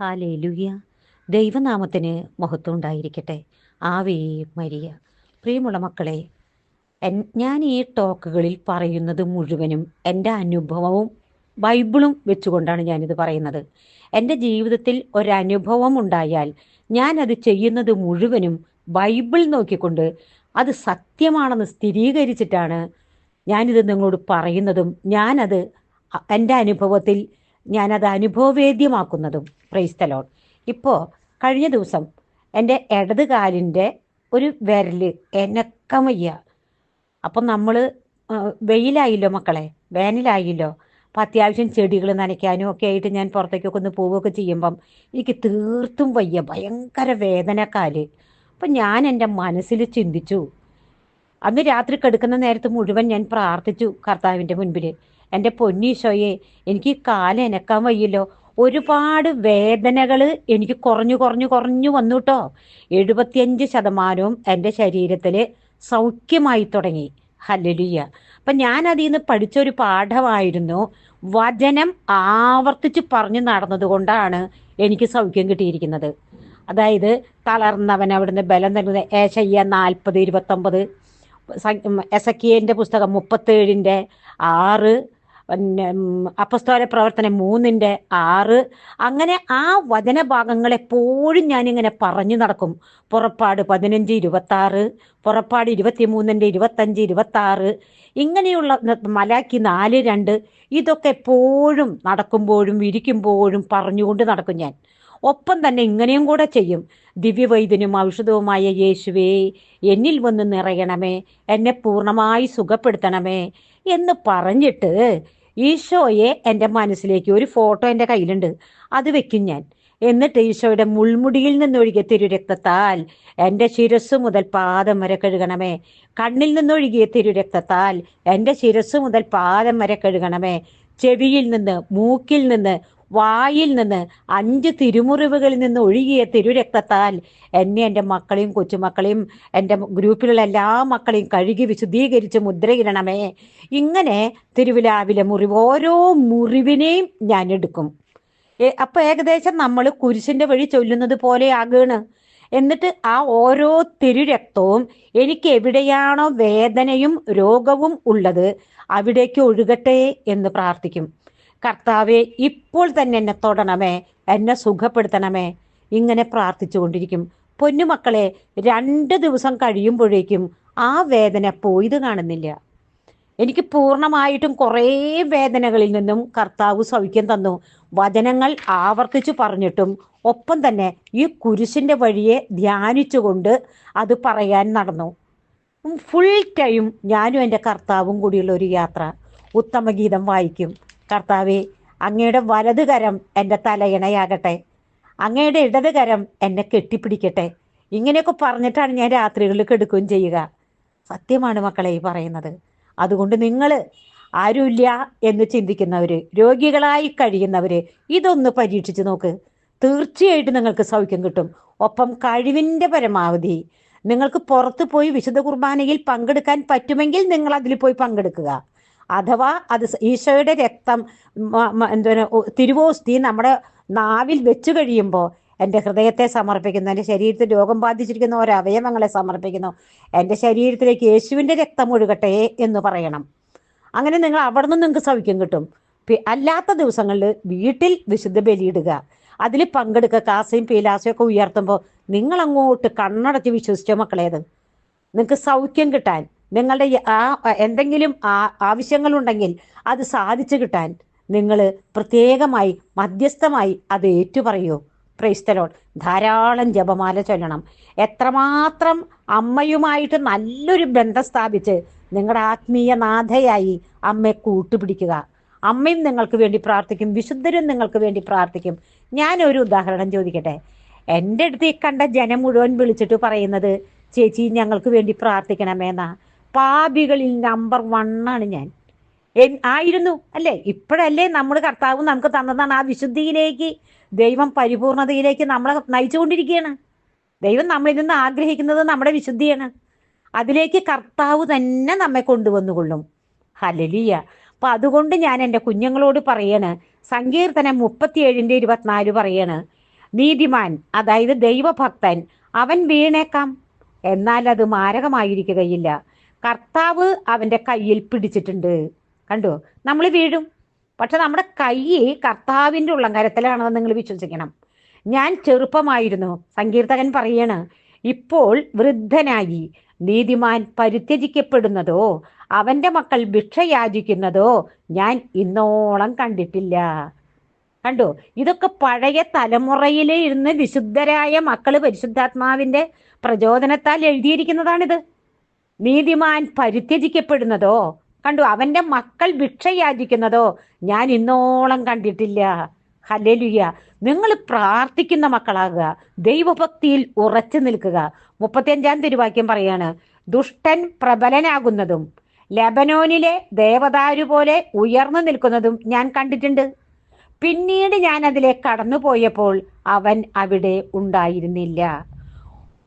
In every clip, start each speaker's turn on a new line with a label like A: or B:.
A: ഹാലേ ലുയ്യ ദൈവനാമത്തിന് മഹത്വം ഉണ്ടായിരിക്കട്ടെ. ആവേ മരിയ. പ്രിയമുള്ള മക്കളെ ഞാൻ ഈ ടോക്കുകളിൽ പറയുന്നത് മുഴുവനും എന്റെ അനുഭവവും ബൈബിളും വെച്ചുകൊണ്ടാണ് ഞാനിത് പറയുന്നത്. എന്റെ ജീവിതത്തിൽ ഒരനുഭവം ഉണ്ടായാൽ അത് ചെയ്യുന്നത് മുഴുവനും ബൈബിൾ നോക്കിക്കൊണ്ട് അത് സത്യമാണെന്ന് സ്ഥിരീകരിച്ചിട്ടാണ് ഞാനിത് നിങ്ങളോട് പറയുന്നതും ഞാനത് എന്റെ അനുഭവത്തിൽ ഞാനത് അനുഭവവേദ്യമാക്കുന്നതും. പ്രൈസ്തലോൺ ഇപ്പോൾ കഴിഞ്ഞ ദിവസം എന്റെ ഇടത് കാലിന്റെ ഒരു വിരൽ എനക്കം വയ്യ. അപ്പം നമ്മൾ വെയിലായില്ലോ മക്കളെ? വേനലായില്ലോ? അപ്പം അത്യാവശ്യം ചെടികൾ നനയ്ക്കാനും ഒക്കെ ആയിട്ട് ഞാൻ പുറത്തേക്കൊക്കെ ഒന്ന് പോവുകയൊക്കെ ചെയ്യുമ്പം എനിക്ക് തീർത്തും വയ്യ. ഭയങ്കര വേദനക്കാൽ കാൽ. അപ്പം ഞാൻ എന്റെ മനസ്സിൽ ചിന്തിച്ചു. അന്ന് രാത്രി കിടക്കുന്ന നേരത്ത് മുഴുവൻ ഞാൻ പ്രാർത്ഥിച്ചു കർത്താവിന്റെ മുൻപിൽ എന്റെ പൊന്നീശോയെ എനിക്ക് കാലനക്കാൻ വയ്യല്ലോ. ഒരുപാട് വേദനകൾ എനിക്ക് കുറഞ്ഞു കുറഞ്ഞു കുറഞ്ഞു വന്നു കേട്ടോ എഴുപത്തിയഞ്ച് ശതമാനവും എന്റെ ശരീരത്തിൽ സൗഖ്യമായി തുടങ്ങി. ഹല്ലലിയ. അപ്പം ഞാൻ അതിൽ നിന്ന് പഠിച്ചൊരു പാഠമായിരുന്നു വചനം ആവർത്തിച്ച് പറഞ്ഞു നടന്നത് കൊണ്ടാണ് എനിക്ക് സൗഖ്യം കിട്ടിയിരിക്കുന്നത്. അതായത് തളർന്നവൻ അവിടുന്ന് ബലം നൽകുന്ന ഏശയ്യ നാൽപ്പത് ഇരുപത്തൊമ്പത് എസക്കിയന്റെ പുസ്തകം മുപ്പത്തേഴിന്റെ ആറ് അപ്പസ്തോല പ്രവർത്തനം മൂന്നിന്റെ ആറ്. അങ്ങനെ ആ വചനഭാഗങ്ങൾ എപ്പോഴും ഞാനിങ്ങനെ പറഞ്ഞു നടക്കും. പുറപ്പാട് പതിനഞ്ച് ഇരുപത്താറ് പുറപ്പാട് ഇരുപത്തി മൂന്നിന്റെ ഇരുപത്തഞ്ച് ഇരുപത്താറ് ഇങ്ങനെയുള്ള മലാക്കി നാല് രണ്ട് ഇതൊക്കെ എപ്പോഴും നടക്കുമ്പോഴും ഇരിക്കുമ്പോഴും പറഞ്ഞുകൊണ്ട് നടക്കും ഞാൻ. ഒപ്പം തന്നെ ഇങ്ങനെയും കൂടെ ചെയ്യും. ദിവ്യവൈദ്യനും ഔഷധവുമായ യേശുവേ എന്നിൽ വന്ന് നിറയണമേ എന്നെ പൂർണമായി സുഖപ്പെടുത്തണമേ എന്ന് പറഞ്ഞിട്ട് ഈശോയെ എന്റെ മനസ്സിലേക്ക് ഒരു ഫോട്ടോ എന്റെ കയ്യിലുണ്ട്. അത് വെക്കും ഞാൻ. എന്നിട്ട് ഈശോയുടെ മുൾമുടിയിൽ നിന്നൊഴുകിയ തിരുരക്തത്താൽ എന്റെ ശിരസ് മുതൽ പാദം വരെ കഴുകണമേ. കണ്ണിൽ നിന്നൊഴുകിയ തിരുരക്തത്താൽ എന്റെ ശിരസ് മുതൽ പാദം വരെ കഴുകണമേ. ചെവിയിൽ നിന്ന് മൂക്കിൽ നിന്ന് വായിൽ നിന്ന് അഞ്ച് തിരുമുറിവുകളിൽ നിന്ന് ഒഴുകിയ തിരുരക്തത്താൽ എന്നെ എന്റെ മക്കളെയും കൊച്ചുമക്കളെയും എന്റെ ഗ്രൂപ്പിലുള്ള എല്ലാ മക്കളെയും കഴുകി വിശുദ്ധീകരിച്ച് മുദ്രയിടണമേ. ഇങ്ങനെ തിരുവിലാവിലെ മുറിവ് ഓരോ മുറിവിനെയും ഞാൻ എടുക്കും. അപ്പൊ ഏകദേശം നമ്മൾ കുരിശിന്റെ വഴി ചൊല്ലുന്നത് പോലെ ആകുകയാണ് എന്നിട്ട് ആ ഓരോ തിരുരക്തവും എനിക്ക് എവിടെയാണോ വേദനയും രോഗവും ഉള്ളത് അവിടേക്ക് ഒഴുകട്ടെ എന്ന് പ്രാർത്ഥിക്കും. കർത്താവെ ഇപ്പോൾ തന്നെ എന്നെ തൊടണമേ എന്നെ സുഖപ്പെടുത്തണമേ. ഇങ്ങനെ പ്രാർത്ഥിച്ചുകൊണ്ടിരിക്കും. പൊന്നുമക്കളെ രണ്ട് ദിവസം കഴിയുമ്പോഴേക്കും ആ വേദന പോയത് കാണുന്നില്ല. എനിക്ക് പൂർണമായിട്ടും കുറേ വേദനകളിൽ നിന്നും കർത്താവ് സൗഖ്യം തന്നു. വചനങ്ങൾ ആവർത്തിച്ചു പറഞ്ഞിട്ടും ഒപ്പം തന്നെ ഈ കുരിശിന്റെ വഴിയെ ധ്യാനിച്ചുകൊണ്ട് അത് പറയാൻ നടന്നു. ഫുൾ ടൈം ഞാനും എന്റെ കർത്താവും കൂടിയുള്ള ഒരു യാത്ര. ഉത്തമഗീതം വായിക്കും. കർത്താവെ അങ്ങയുടെ വലത് കരം എന്റെ തലയിണയാകട്ടെ അങ്ങയുടെ ഇടത് കരം എന്നെ കെട്ടിപ്പിടിക്കട്ടെ. ഇങ്ങനെയൊക്കെ പറഞ്ഞിട്ടാണ് ഞാൻ രാത്രികളിൽ കെടുക്കുകയും ചെയ്യുക. സത്യമാണ് മക്കളെ ഈ പറയുന്നത്. അതുകൊണ്ട് നിങ്ങൾ ആരുമില്ല എന്ന് ചിന്തിക്കുന്നവർ രോഗികളായി കഴിയുന്നവർ ഇതൊന്ന് പരീക്ഷിച്ച് നോക്ക്. തീർച്ചയായിട്ടും നിങ്ങൾക്ക് സൗഖ്യം കിട്ടും. ഒപ്പം കഴിവിന്റെ പരമാവധി. നിങ്ങൾക്ക് പുറത്ത് പോയി വിശുദ്ധ കുർബാനയിൽ പങ്കെടുക്കാൻ പറ്റുമെങ്കിൽ നിങ്ങൾ അതിൽ പോയി പങ്കെടുക്കുക. അഥവാ അത് ഈശോയുടെ രക്തം ഒ- തിരുവോസ്തി നമ്മുടെ നാവിൽ വെച്ചു കഴിയുമ്പോൾ എന്റെ ഹൃദയത്തെ സമർപ്പിക്കുന്നു. എന്റെ ശരീരത്തിൽ രോഗം ബാധിച്ചിരിക്കുന്ന ഓരോ അവയവങ്ങളെ സമർപ്പിക്കുന്നു. എന്റെ ശരീരത്തിലേക്ക് യേശുവിന്റെ രക്തം ഒഴുകട്ടെ എന്ന് പറയണം. അങ്ങനെ നിങ്ങൾ അവിടെ നിന്ന് നിങ്ങൾക്ക് സൗഖ്യം കിട്ടും. അല്ലാത്ത ദിവസങ്ങളിൽ വീട്ടിൽ വിശുദ്ധ ബലിയിടുക. അതിൽ പങ്കെടുക്കുക. കാസയും പീലാസയും ഒക്കെ ഉയർത്തുമ്പോൾ നിങ്ങൾ അങ്ങോട്ട് കണ്ണടച്ച് വിശ്വസിച്ചോ മക്കളേത് നിങ്ങൾക്ക് സൗഖ്യം കിട്ടാൻ. നിങ്ങളുടെ ആ എന്തെങ്കിലും ആവശ്യങ്ങളുണ്ടെങ്കിൽ അത് സാധിച്ചു കിട്ടാൻ നിങ്ങൾ പ്രത്യേകമായി മധ്യസ്ഥമായി അത് ഏറ്റുപറയൂ. പ്രൈസ്തലോൺ ധാരാളം ജപമാല ചൊല്ലണം. എത്രമാത്രം അമ്മയുമായിട്ട് നല്ലൊരു ബന്ധം സ്ഥാപിച്ച് നിങ്ങളുടെ ആത്മീയ നാഥയായി അമ്മയെ കൂട്ടുപിടിക്കുക. അമ്മയും നിങ്ങൾക്ക് വേണ്ടി പ്രാർത്ഥിക്കും വിശുദ്ധരും നിങ്ങൾക്ക് വേണ്ടി പ്രാർത്ഥിക്കും. ഞാനൊരു ഉദാഹരണം ചോദിക്കട്ടെ? എന്റെ അടുത്ത് കണ്ട ജനം മുഴുവൻ വിളിച്ചിട്ട് പറയുന്നത് ചേച്ചി ഞങ്ങൾക്ക് വേണ്ടി പ്രാർത്ഥിക്കണമെന്നാ. പാപികളിൽ നമ്പർ വണ്ണാണ് ഞാൻ. ആയിരുന്നു അല്ലേ? ഇപ്പോഴല്ലേ നമ്മൾ കർത്താവ് നമുക്ക് തന്നതാണ്. ആ വിശുദ്ധിയിലേക്ക് ദൈവം പരിപൂർണതയിലേക്ക് നമ്മളെ നയിച്ചുകൊണ്ടിരിക്കുകയാണ്. ദൈവം നമ്മളിൽ നിന്ന് ആഗ്രഹിക്കുന്നത് നമ്മുടെ വിശുദ്ധിയാണ്. അതിലേക്ക് കർത്താവ് തന്നെ നമ്മെ കൊണ്ടുവന്നുകൊള്ളും. ഹലലിയ അപ്പൊ അതുകൊണ്ട് ഞാൻ എന്റെ കുഞ്ഞുങ്ങളോട് പറയാണ് സങ്കീർത്തനം മുപ്പത്തിയേഴിന്റെ ഇരുപത്തിനാല് പറയാണ് നീതിമാൻ അതായത് ദൈവഭക്തൻ അവൻ വീണേക്കാം. എന്നാൽ അത് മാരകമായിരിക്കുകയില്ല. കർത്താവ് അവന്റെ കയ്യിൽ പിടിച്ചിട്ടുണ്ട്. കണ്ടു? നമ്മൾ വീഴും. പക്ഷെ നമ്മുടെ കൈ കർത്താവിന്റെ ഉള്ളങ്കരത്തിലാണെന്ന് നിങ്ങൾ വിശ്വസിക്കണം. ഞാൻ ചെറുപ്പമായിരുന്നു സങ്കീർത്തകൻ പറയാണ് ഇപ്പോൾ വൃദ്ധനായി നീതിമാൻ പരിത്യജിക്കപ്പെടുന്നതോ അവന്റെ മക്കൾ ഭിക്ഷ യാചിക്കുന്നതോ ഞാൻ ഇന്നോളം കണ്ടിട്ടില്ല. കണ്ടോ? ഇതൊക്കെ പഴയ തലമുറയിൽ ഇരുന്ന് വിശുദ്ധരായ മക്കൾ പരിശുദ്ധാത്മാവിന്റെ പ്രചോദനത്താൽ എഴുതിയിരിക്കുന്നതാണിത്. നീതിമാൻ പരിത്യജിക്കപ്പെടുന്നതോ കണ്ടു അവന്റെ മക്കൾ ഭിക്ഷയാചിക്കുന്നതോ ഞാൻ ഇന്നോളം കണ്ടിട്ടില്ല. ഹല്ലേലൂയ. നിങ്ങൾ പ്രാർത്ഥിക്കുന്ന മക്കളാകുക. ദൈവഭക്തിയിൽ ഉറച്ചു നിൽക്കുക. മുപ്പത്തിയഞ്ചാം തിരുവാക്യം പറയാണ് ദുഷ്ടൻ പ്രബലനാകുന്നതും ലബനോനിലെ ദേവദാരു പോലെ ഉയർന്നു നിൽക്കുന്നതും ഞാൻ കണ്ടിട്ടുണ്ട്. പിന്നീട് ഞാൻ അതിലെ കടന്നുപോയപ്പോൾ അവൻ അവിടെ ഉണ്ടായിരുന്നില്ല.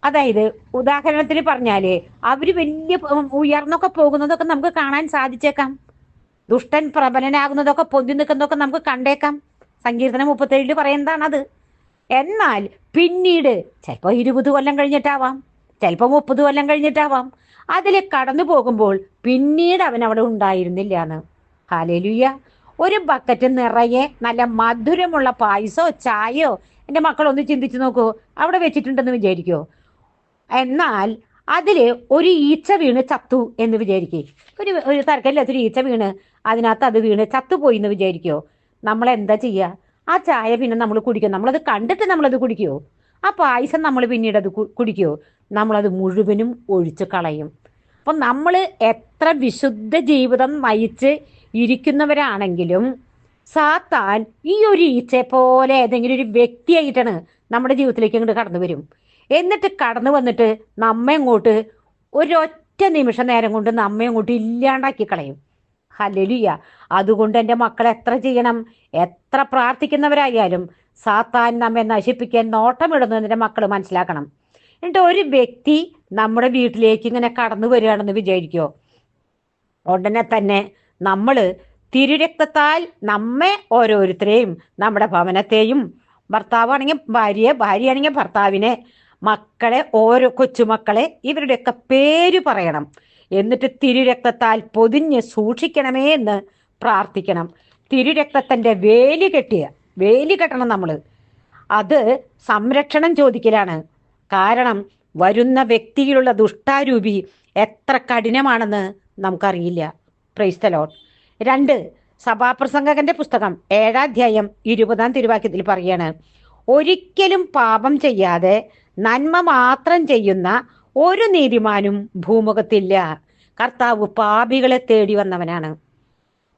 A: അതായത് ഉദാഹരണത്തിന് പറഞ്ഞാൽ അവർ വലിയ ഉയർന്നൊക്കെ പോകുന്നതൊക്കെ നമുക്ക് കാണാൻ സാധിച്ചേക്കാം. ദുഷ്ടൻ പ്രബലനാകുന്നതൊക്കെ പൊന്തി നിൽക്കുന്നതൊക്കെ നമുക്ക് കണ്ടേക്കാം. സങ്കീർത്തനം മുപ്പത്തേഴിൽ പറയുന്നതാണത്. എന്നാൽ പിന്നീട് ചിലപ്പോൾ ഇരുപത് കൊല്ലം കഴിഞ്ഞിട്ടാവാം. ചിലപ്പോൾ മുപ്പത് കൊല്ലം കഴിഞ്ഞിട്ടാവാം. അതിൽ കടന്നു പോകുമ്പോൾ പിന്നീട് അവൻ അവിടെ ഉണ്ടായിരുന്നില്ല എന്ന് ഹാലേലുയ്യ ഒരു ബക്കറ്റ് നിറയെ നല്ല മധുരമുള്ള പായസോ ചായയോ എന്റെ മക്കളൊന്ന് ചിന്തിച്ചു നോക്കൂ. അവിടെ വെച്ചിട്ടുണ്ടെന്ന് വിചാരിക്കോ? എന്നാൽ അതിൽ ഒരു ഈച്ച വീണ് ചത്തു എന്ന് വിചാരിക്കേ. ഒരു ഒരു തരക്കല്ലാത്തൊരു ഈച്ച വീണ് അതിനകത്ത് അത് വീണ് ചത്തുപോയി എന്ന് വിചാരിക്കോ? നമ്മൾ എന്താ ചെയ്യുക ആ ചായ പിന്നെ നമ്മൾ കുടിക്കും? നമ്മളത് കണ്ടിട്ട് നമ്മളത് കുടിക്കുമോ ആ പായസം നമ്മൾ പിന്നീട് അത് കുടിക്കുമോ നമ്മളത് മുഴുവനും ഒഴിച്ചു കളയും. അപ്പം നമ്മൾ എത്ര വിശുദ്ധ ജീവിതം നയിച്ച് ഇരിക്കുന്നവരാണെങ്കിലും സാത്താൻ ഈ ഒരു ഈച്ചയെ പോലെ ഏതെങ്കിലും ഒരു വ്യക്തിയായിട്ടാണ് നമ്മുടെ ജീവിതത്തിലേക്ക് അങ്ങോട്ട് കടന്നു വരും എന്നിട്ട് കടന്നു വന്നിട്ട് നമ്മെ ഇങ്ങോട്ട് ഒരൊറ്റ നിമിഷ നേരം കൊണ്ട് നമ്മെ ഇങ്ങോട്ട് ഇല്ലാണ്ടാക്കി കളയും. ഹലലിയ അതുകൊണ്ട് എന്റെ മക്കൾ എത്ര ചെയ്യണം? എത്ര പ്രാർത്ഥിക്കുന്നവരായാലും സാത്താൻ നമ്മെ നശിപ്പിക്കാൻ നോട്ടമിടുന്നു എന്റെ മക്കൾ മനസ്സിലാക്കണം. എന്നിട്ട് ഒരു വ്യക്തി നമ്മുടെ വീട്ടിലേക്ക് ഇങ്ങനെ കടന്നു വരികയാണെന്ന് വിചാരിക്കോ? ഉടനെ തന്നെ നമ്മൾ തിരുരക്തത്താൽ നമ്മെ ഓരോരുത്തരെയും നമ്മുടെ ഭവനത്തെയും ഭർത്താവാണെങ്കിൽ ഭാര്യയെ ഭാര്യയാണെങ്കിൽ ഭർത്താവിനെ മക്കളെ ഓരോ കൊച്ചുമക്കളെ ഇവരുടെയൊക്കെ പേര് പറയണം. എന്നിട്ട് തിരുരക്തത്താൽ പൊതിഞ്ഞ് സൂക്ഷിക്കണമേ എന്ന് പ്രാർത്ഥിക്കണം. തിരുരക്തത്തിന്റെ വേലി കെട്ടിയ വേലി കെട്ടണം നമ്മൾ അത് സംരക്ഷണം ചോദിക്കലാണ്. കാരണം വരുന്ന വ്യക്തിയിലുള്ള ദുഷ്ടാരൂപി എത്ര കഠിനമാണെന്ന് നമുക്കറിയില്ല. പ്രൈസ്തലോട്ട് രണ്ട് സഭാപ്രസംഗകന്റെ പുസ്തകം ഏഴാധ്യായം ഇരുപതാം തിരുവാക്യത്തിൽ പറയാണ് ഒരിക്കലും പാപം ചെയ്യാതെ നന്മ മാത്രം ചെയ്യുന്ന ഒരു നീതിമാനും ഭൂമുഖത്തില്ല. കർത്താവ് പാപികളെ തേടി വന്നവനാണ്.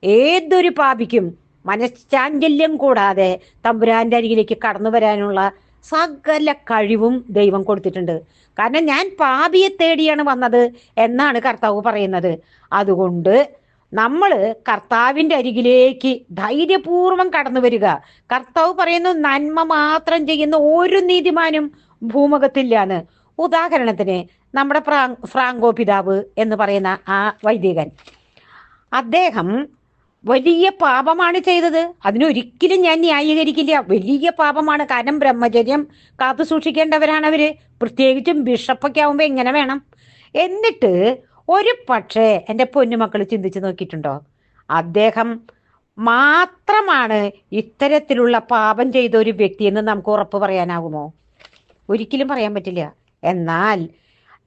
A: ഏതൊരു പാപിക്കും മനഃശാഞ്ചല്യം കൂടാതെ തമ്പുരാന്റെ അരികിലേക്ക് കടന്നു വരാനുള്ള സകല കഴിവും ദൈവം കൊടുത്തിട്ടുണ്ട്. കാരണം ഞാൻ പാപിയെ തേടിയാണ് വന്നത് എന്നാണ് കർത്താവ് പറയുന്നത്. അതുകൊണ്ട് നമ്മൾ കർത്താവിന്റെ അരികിലേക്ക് ധൈര്യപൂർവം കടന്നു വരിക. കർത്താവ് പറയുന്നു നന്മ മാത്രം ചെയ്യുന്ന ഒരു നീതിമാനും ഭൂമുഖത്തില്ലാന്ന്. ഉദാഹരണത്തിന് നമ്മുടെ ഫ്രാങ്കോ പിതാവ് എന്ന് പറയുന്ന ആ വൈദികൻ. അദ്ദേഹം വലിയ പാപമാണ് ചെയ്തത്. അതിനൊരിക്കലും ഞാൻ ന്യായീകരിക്കില്ല. വലിയ പാപമാണ്. കാരണം ബ്രഹ്മചര്യം കാത്തു സൂക്ഷിക്കേണ്ടവരാണ് അവർ. പ്രത്യേകിച്ചും ബിഷപ്പൊക്കെ ആവുമ്പോൾ എങ്ങനെ വേണം? എന്നിട്ട് ഒരു പക്ഷേ എന്റെ പൊന്നുമക്കൾ ചിന്തിച്ചു നോക്കിയിട്ടുണ്ടോ? അദ്ദേഹം മാത്രമാണ് ഇത്തരത്തിലുള്ള പാപം ചെയ്ത ഒരു വ്യക്തി എന്ന് നമുക്ക് ഉറപ്പ് പറയാനാകുമോ? ഒരിക്കലും പറയാൻ പറ്റില്ല. എന്നാൽ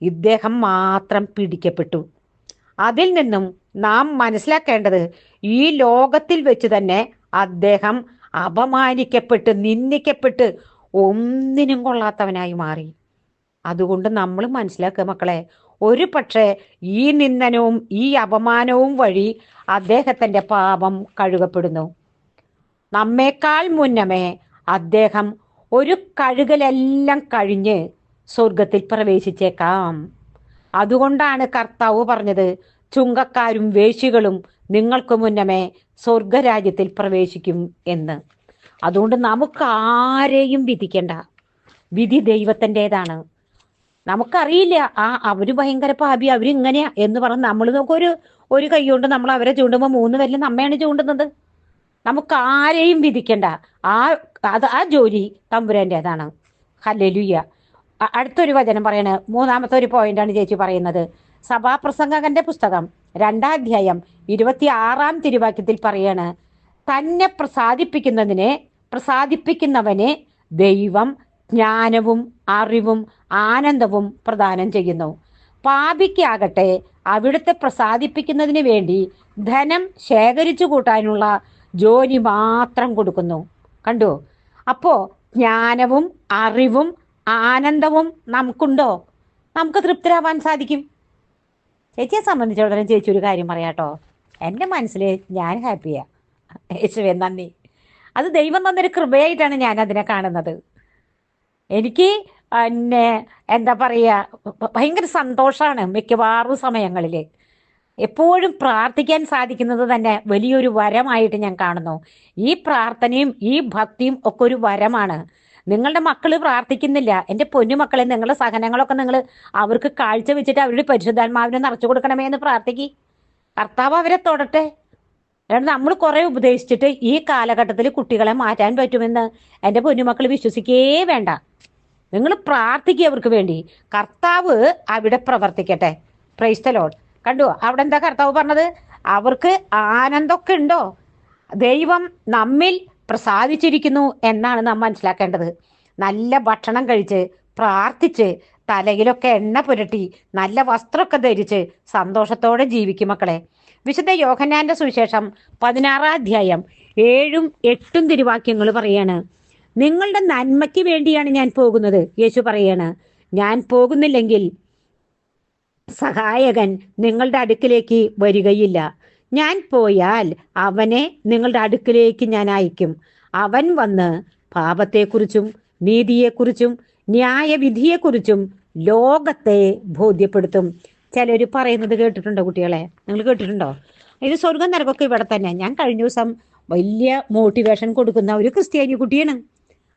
A: ഇദ്ദേഹം മാത്രം പിടിക്കപ്പെട്ടു. അതിൽ നിന്നും നാം മനസ്സിലാക്കേണ്ടത് ഈ ലോകത്തിൽ വെച്ച് തന്നെ അദ്ദേഹം അപമാനിക്കപ്പെട്ട് നിന്ദിക്കപ്പെട്ട് ഒന്നിനും കൊള്ളാത്തവനായി മാറി. അതുകൊണ്ട് നമ്മൾ മനസ്സിലാക്കുക മക്കളെ ഒരു പക്ഷേ ഈ നിന്ദനവും ഈ അപമാനവും വഴി അദ്ദേഹത്തിന്റെ പാപം കഴുകപ്പെടുന്നു. നമ്മേക്കാൾ മുന്നമേ അദ്ദേഹം ഒരു കഴുകലെല്ലാം കഴിഞ്ഞ് സ്വർഗത്തിൽ പ്രവേശിച്ചേക്കാം. അതുകൊണ്ടാണ് കർത്താവ് പറഞ്ഞത് ചുങ്കക്കാരും വേശികളും നിങ്ങൾക്ക് മുന്നമേ സ്വർഗരാജ്യത്തിൽ പ്രവേശിക്കും എന്ന്. അതുകൊണ്ട് നമുക്ക് ആരെയും വിധിക്കണ്ട. വിധി ദൈവത്തിന്റെതാണ്. നമുക്കറിയില്ല ആ അവർ ഭയങ്കര പാപി അവരിങ്ങനെയാ എന്ന് പറഞ്ഞ് നമ്മൾ നമുക്കൊരു ഒരു കൈ കൊണ്ട് നമ്മൾ അവരെ ചൂണ്ടുമ്പോൾ മൂന്ന് പേരിൽ നമ്മയാണ് ചൂണ്ടുന്നത്. നമുക്ക് ആരെയും വിധിക്കണ്ട. ആ അത് ആ ജോലി തമ്പുരാന്റെതാണ് ഹല്ലേലൂയ. അ- അടുത്തൊരു വചനം പറയണ. മൂന്നാമത്തെ ഒരു പോയിന്റാണ് ചേച്ചി പറയുന്നത്. സഭാപ്രസംഗകന്റെ പുസ്തകം. രണ്ടാം അധ്യായം ഇരുപത്തി ആറാം തിരുവാക്യത്തിൽ പറയാണ്. തന്നെ പ്രസാദിപ്പിക്കുന്നതിനെ പ്രസാദിപ്പിക്കുന്നവനെ ദൈവം ജ്ഞാനവും അറിവും ആനന്ദവും പ്രദാനം ചെയ്യുന്നു. പാപിക്കാകട്ടെ അവിടുത്തെ പ്രസാദിപ്പിക്കുന്നതിന് വേണ്ടി ധനം ശേഖരിച്ചു കൂട്ടാനുള്ള ജോലി മാത്രം കൊടുക്കുന്നു. കണ്ടു? അപ്പോ ജ്ഞാനവും അറിവും ആനന്ദവും നമുക്കുണ്ടോ? നമുക്ക് തൃപ്തരാവാൻ സാധിക്കും. ചേച്ചിയെ സംബന്ധിച്ചിടത്തോളം ചേച്ചി ഒരു കാര്യം പറയാട്ടോ എന്റെ മനസ്സിൽ ഞാൻ ഹാപ്പിയാ യേശുവേ നന്ദി. അത് ദൈവം തന്നൊരു കൃപയായിട്ടാണ് ഞാൻ അതിനെ കാണുന്നത്. എനിക്ക് എന്നെ എന്താ പറയുക ഭയങ്കര സന്തോഷമാണ് മിക്കവാറും സമയങ്ങളിൽ എപ്പോഴും പ്രാർത്ഥിക്കാൻ സാധിക്കുന്നത് തന്നെ വലിയൊരു വരമായിട്ട് ഞാൻ കാണുന്നു. ഈ പ്രാർത്ഥനയും ഈ ഭക്തിയും ഒക്കെ ഒരു വരമാണ്. നിങ്ങളുടെ മക്കൾ പ്രാർത്ഥിക്കുന്നില്ല. എന്റെ പൊന്നുമക്കളെ നിങ്ങളുടെ സഹനങ്ങളൊക്കെ നിങ്ങൾ അവർക്ക് കാഴ്ച വെച്ചിട്ട് അവരുടെ പരിശുദ്ധാത്മാവിനെ നിറച്ചു കൊടുക്കണമേ എന്ന് പ്രാർത്ഥിക്കി. കർത്താവ് അവരെ തൊടട്ടെ. അല്ലാണ്ട് നമ്മൾ കുറെ ഉപദേശിച്ചിട്ട് ഈ കാലഘട്ടത്തിൽ കുട്ടികളെ മാറ്റാൻ പറ്റുമെന്ന് എന്റെ പൊന്നുമക്കൾ വിശ്വസിക്കേ വേണ്ട. നിങ്ങൾ പ്രാർത്ഥിക്കുക അവർക്ക് വേണ്ടി. കർത്താവ് അവിടെ പ്രവർത്തിക്കട്ടെ. പ്രൈസ് ലോഡ് കണ്ടു? അവിടെ എന്താ കർത്താവ് പറഞ്ഞത്? അവർക്ക് ആനന്ദമൊക്കെ ഉണ്ടോ? ദൈവം നമ്മിൽ പ്രസാദിച്ചിരിക്കുന്നു എന്നാണ് നാം മനസ്സിലാക്കേണ്ടത്. നല്ല ഭക്ഷണം കഴിച്ച് പ്രാർത്ഥിച്ച് തലയിലൊക്കെ എണ്ണ പുരട്ടി നല്ല വസ്ത്രമൊക്കെ ധരിച്ച് സന്തോഷത്തോടെ ജീവിക്കും മക്കളെ. വിശുദ്ധ യോഹന്നാന്റെ സുവിശേഷം പതിനാറാം അധ്യായം ഏഴും എട്ടും തിരുവാക്യങ്ങൾ പറയാണ്. നിങ്ങളുടെ നന്മയ്ക്ക് വേണ്ടിയാണ് ഞാൻ പോകുന്നത് യേശു പറയാണ്. ഞാൻ പോകുന്നില്ലെങ്കിൽ സഹായകൻ നിങ്ങളുടെ അടുക്കിലേക്ക് വരികയില്ല. ഞാൻ പോയാൽ അവനെ നിങ്ങളുടെ അടുക്കിലേക്ക് ഞാൻ അയക്കും. അവൻ വന്ന് പാപത്തെക്കുറിച്ചും നീതിയെക്കുറിച്ചും ന്യായവിധിയെക്കുറിച്ചും ലോകത്തെ ബോധ്യപ്പെടുത്തും. ചിലർ പറയുന്നത് കേട്ടിട്ടുണ്ടോ കുട്ടികളെ? നിങ്ങൾ കേട്ടിട്ടുണ്ടോ? ഇത് സ്വർഗം നരകൊക്കെ ഇവിടെ തന്നെ. ഞാൻ കഴിഞ്ഞ ദിവസം വലിയ മോട്ടിവേഷൻ കൊടുക്കുന്ന ഒരു ക്രിസ്ത്യാനി കുട്ടിയാണ്.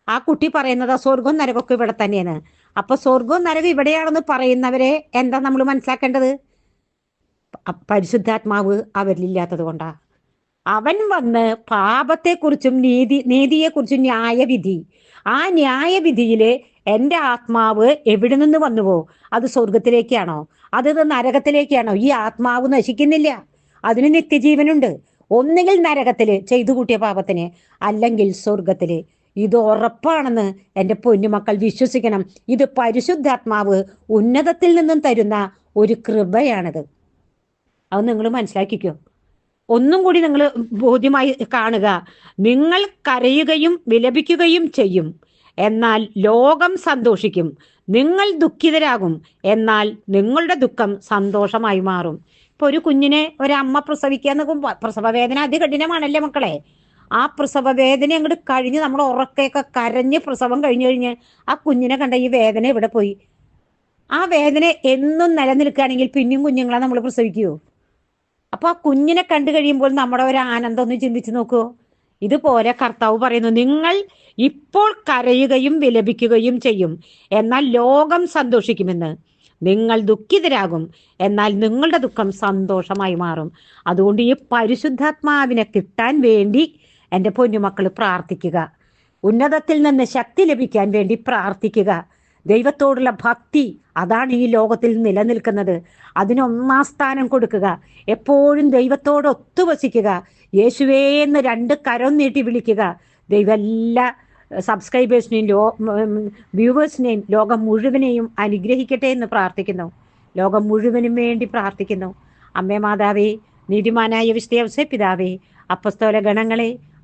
A: ആ കുട്ടി പറയുന്നത് സ്വർഗം നരകൊക്കെ ഇവിടെ തന്നെയാണ്. അപ്പൊ സ്വർഗവും നരകം ഇവിടെയാണെന്ന് പറയുന്നവരെ എന്താ നമ്മൾ മനസ്സിലാക്കേണ്ടത്? പരിശുദ്ധാത്മാവ് അവരിലില്ലാത്തത് കൊണ്ടാ. അവൻ വന്ന് പാപത്തെക്കുറിച്ചും നീതി നീതിയെക്കുറിച്ചും ന്യായവിധി. ആ ന്യായവിധിയിൽ എന്റെ ആത്മാവ് എവിടെ നിന്ന് വന്നുവോ? അത് സ്വർഗത്തിലേക്കാണോ? അത് നരകത്തിലേക്കാണോ? ഈ ആത്മാവ് നശിക്കുന്നില്ല. അതിന് നിത്യജീവനുണ്ട്. ഒന്നുകിൽ നരകത്തിൽ ചെയ്തു കൂട്ടിയ പാപത്തിന് അല്ലെങ്കിൽ സ്വർഗത്തിൽ ഇത് ഉറപ്പാണെന്ന് എന്റെ പൊന്നുമക്കൾ വിശ്വസിക്കണം. ഇത് പരിശുദ്ധാത്മാവ് ഉന്നതത്തിൽ നിന്നും തരുന്ന ഒരു കൃപയാണിത്. അത് നിങ്ങൾ മനസ്സിലാക്കിക്കോ. ഒന്നും കൂടി നിങ്ങൾ ബോധ്യമായി കാണുക. നിങ്ങൾ കരയുകയും വിലപിക്കുകയും ചെയ്യും. എന്നാൽ ലോകം സന്തോഷിക്കും. നിങ്ങൾ ദുഃഖിതരാകും. എന്നാൽ നിങ്ങളുടെ ദുഃഖം സന്തോഷമായി മാറും. ഇപ്പൊ ഒരു കുഞ്ഞിനെ ഒരമ്മ പ്രസവിക്കുക പ്രസവ വേദന അതികഠിനമാണല്ലേ മക്കളെ? ആ പ്രസവ വേദന അങ്ങോട്ട് കഴിഞ്ഞ് നമ്മൾ ഉറക്കയൊക്കെ കരഞ്ഞ് പ്രസവം കഴിഞ്ഞു കഴിഞ്ഞ് ആ കുഞ്ഞിനെ കണ്ട ഈ വേദന ഇവിടെ പോയി? ആ വേദന എന്നും നിലനിൽക്കുകയാണെങ്കിൽ പിന്നെയും കുഞ്ഞുങ്ങളെ നമ്മൾ പ്രസവിക്കുമോ അപ്പൊ ആ കുഞ്ഞിനെ കണ്ടു കഴിയുമ്പോൾ നമ്മുടെ ഒരു ആനന്ദം ഒന്ന് ചിന്തിച്ചു നോക്കുവോ ഇതുപോലെ കർത്താവ് പറയുന്നു നിങ്ങൾ ഇപ്പോൾ കരയുകയും വിലപിക്കുകയും ചെയ്യും. എന്നാൽ ലോകം സന്തോഷിക്കുമെന്ന്. നിങ്ങൾ ദുഃഖിതരാകും. എന്നാൽ നിങ്ങളുടെ ദുഃഖം സന്തോഷമായി മാറും. അതുകൊണ്ട് ഈ പരിശുദ്ധാത്മാവിനെ കിട്ടാൻ വേണ്ടി എന്റെ പൊന്നുമക്കൾ പ്രാർത്ഥിക്കുക. ഉന്നതത്തിൽ നിന്ന് ശക്തി ലഭിക്കാൻ വേണ്ടി പ്രാർത്ഥിക്കുക. ദൈവത്തോടുള്ള ഭക്തി അതാണ് ഈ ലോകത്തിൽ നിലനിൽക്കുന്നത്. അതിന് ഒന്നാം സ്ഥാനം കൊടുക്കുക. എപ്പോഴും ദൈവത്തോട് ഒത്തുവസിക്കുക. യേശുവേ എന്ന് രണ്ട് കരം നീട്ടി വിളിക്കുക. ദൈവം എല്ലാ സബ്സ്ക്രൈബേഴ്സിനെയും ലോ വ്യൂവേഴ്സിനെയും ലോകം മുഴുവനെയും അനുഗ്രഹിക്കട്ടെ എന്ന് പ്രാർത്ഥിക്കുന്നു. ലോകം മുഴുവനും വേണ്ടി പ്രാർത്ഥിക്കുന്നു. അമ്മേ മാതാവേ നീതിമാനായ വിശുദ്ധ പിതാവേ അപ്പസ്തോല ഗണങ്ങളെ